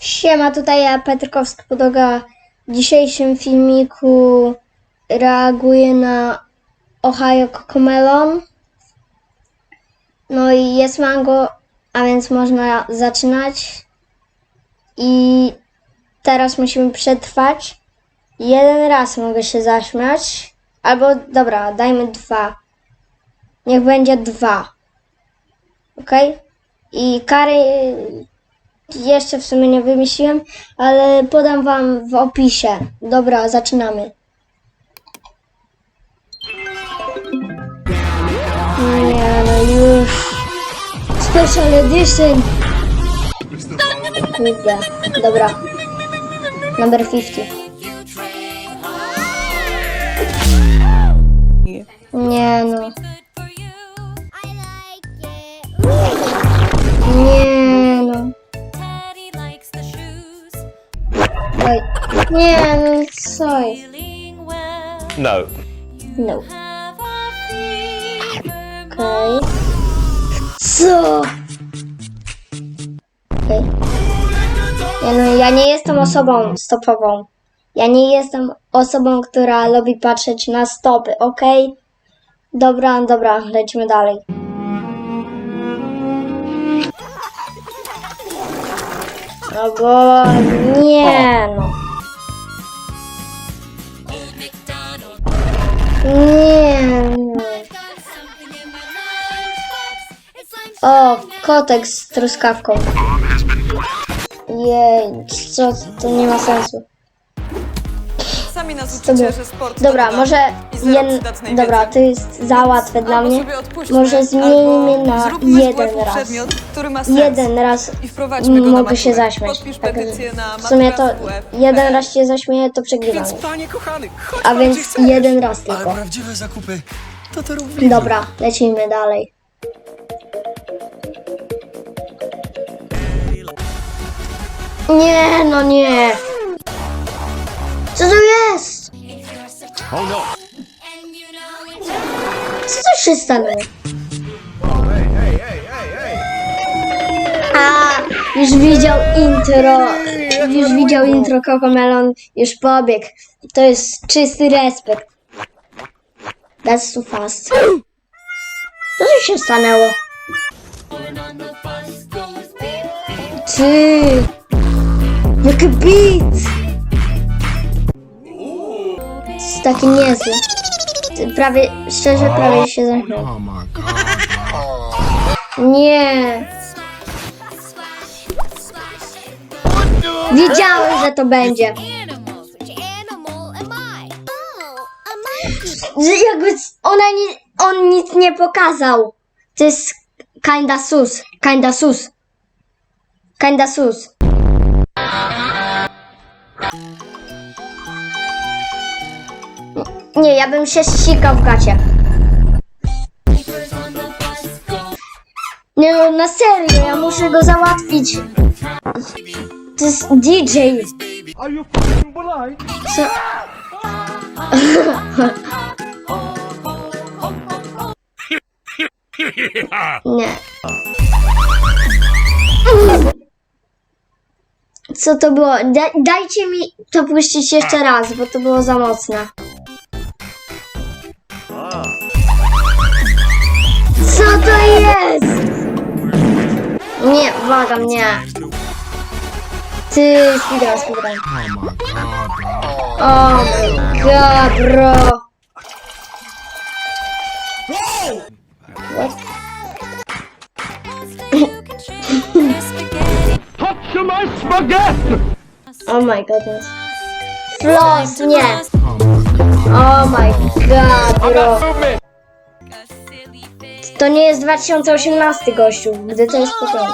Siema, tutaj ja, Petrkowski Podoga. W dzisiejszym filmiku reaguję na Ohio Cocomelon. No i jest mango, a więc można zaczynać. I teraz musimy przetrwać. Jeden raz mogę się zaśmiać. Albo, dobra, dajmy dwa. Niech będzie dwa. Ok? I kary jeszcze w sumie nie wymyśliłem, ale podam wam w opisie. Dobra, zaczynamy. Nie no już. Special Edition. Dobra. Number 50. Nie no. Nie no. No. No. Okej. Co? Okej. Ja, no, ja nie jestem osobą stopową. Ja nie jestem osobą, która lubi patrzeć na stopy, okej? Dobra, dobra, lecimy dalej. No bo nie no. Nie. O, kotek z truskawką. Jej, co, to nie ma sensu. Sami nas uczycie, że sport Dobra, to może jen... Dobra, wiedzy. to jest za łatwe dla mnie. Może zmienimy na jeden raz. przedmiot, który ma sens. Jeden raz I wprowadźmy go mogę się zaśmiać. Podpisz Tak, w sumie to jeden raz się zaśmieję, to przegrywam. Więc panie kochany, chodź A więc jeden raz Ale tylko. prawdziwe zakupy to to robimy. Dobra, lecimy dalej. Nie, no nie. Co to jest? Co to się stanęło? A, już widział intro, już widział intro Cocomelon, już pobiegł. To jest czysty respekt. That's too fast. Co tu się stanęło? Ty! Jaki beat! Jest taki niezły. Prawie, szczerze prawie się zamknął. Nie! Wiedziałem, że to będzie. Oh. Że jakby ona nie, on nic nie pokazał. To jest kinda sus. Kinda sus. Kinda sus. Nie, ja bym się ścikał w gacie. Nie no, na serio, ja muszę go załatwić. To jest DJ. Co? Nie. Co to było? Da, dajcie mi to puścić jeszcze raz, bo to było za mocne. To jest? Nie, błagam, nie. Ty, speedrun, speedrun. Oh my god, bro. What? Oh my goodness. Floss, nie. Oh my god, bro. To nie jest 2018 gościu, gdy to jest spokojnie.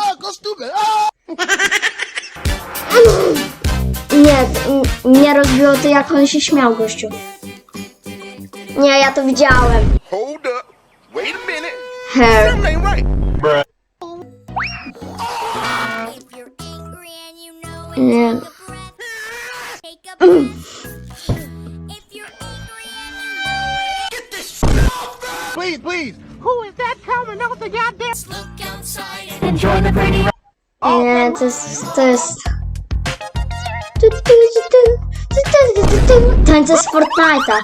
Nie, m- mnie rozbiło to jak on się śmiał gościu. Nie, ja to widziałem. Hold up. Wait a minute. Hair. Something ain't right. If you're angry and you know it, Nie. take a breath. If you're angry and you know it, Please, please. Nie, to jest, to jest. Tańce z Fortnite'a.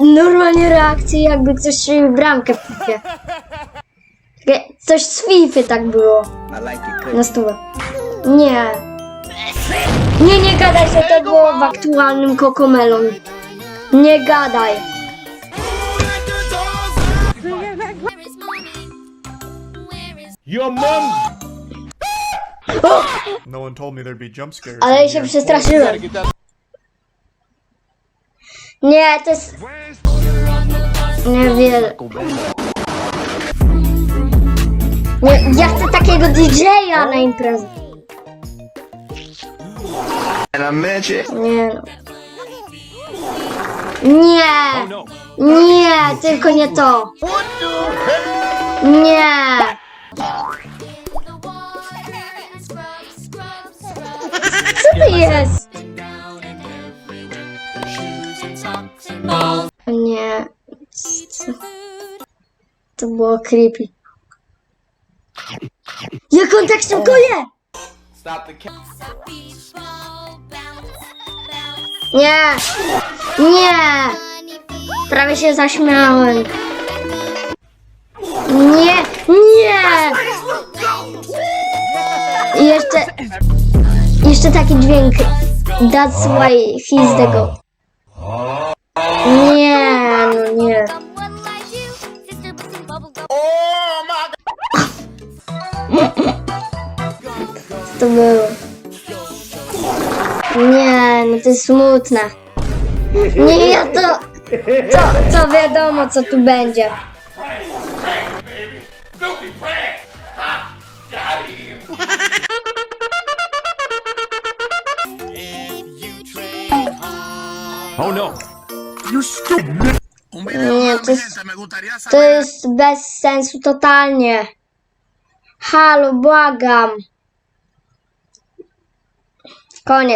Normalnie reakcje jakby ktoś strzelił bramkę w. Takie- Coś z FIFA tak było. Na stówę. Nie. Nie, nie gadaj, że to było w aktualnym Cocomelon. Nie gadaj. Your mom! No one told me there'd be jump scares. Ale in się here. przestraszyłem. Nie, to jest... Niewiele. Nie, ja chcę takiego DJ-a na imprezę. And I. Nie no. Nie! Nie, tylko nie to. Nie! To było creepy. Jak on tak szybko? Nie! Nie! Prawie się zaśmiałem. Nie! Nie! I jeszcze... Jeszcze taki dźwięk. That's why he's the goat. Jest smutne. Nie, ja to... To, to wiadomo, co tu będzie. Oh no! Nie, to jest, to jest bez sensu totalnie. Halo, błagam. Koniec.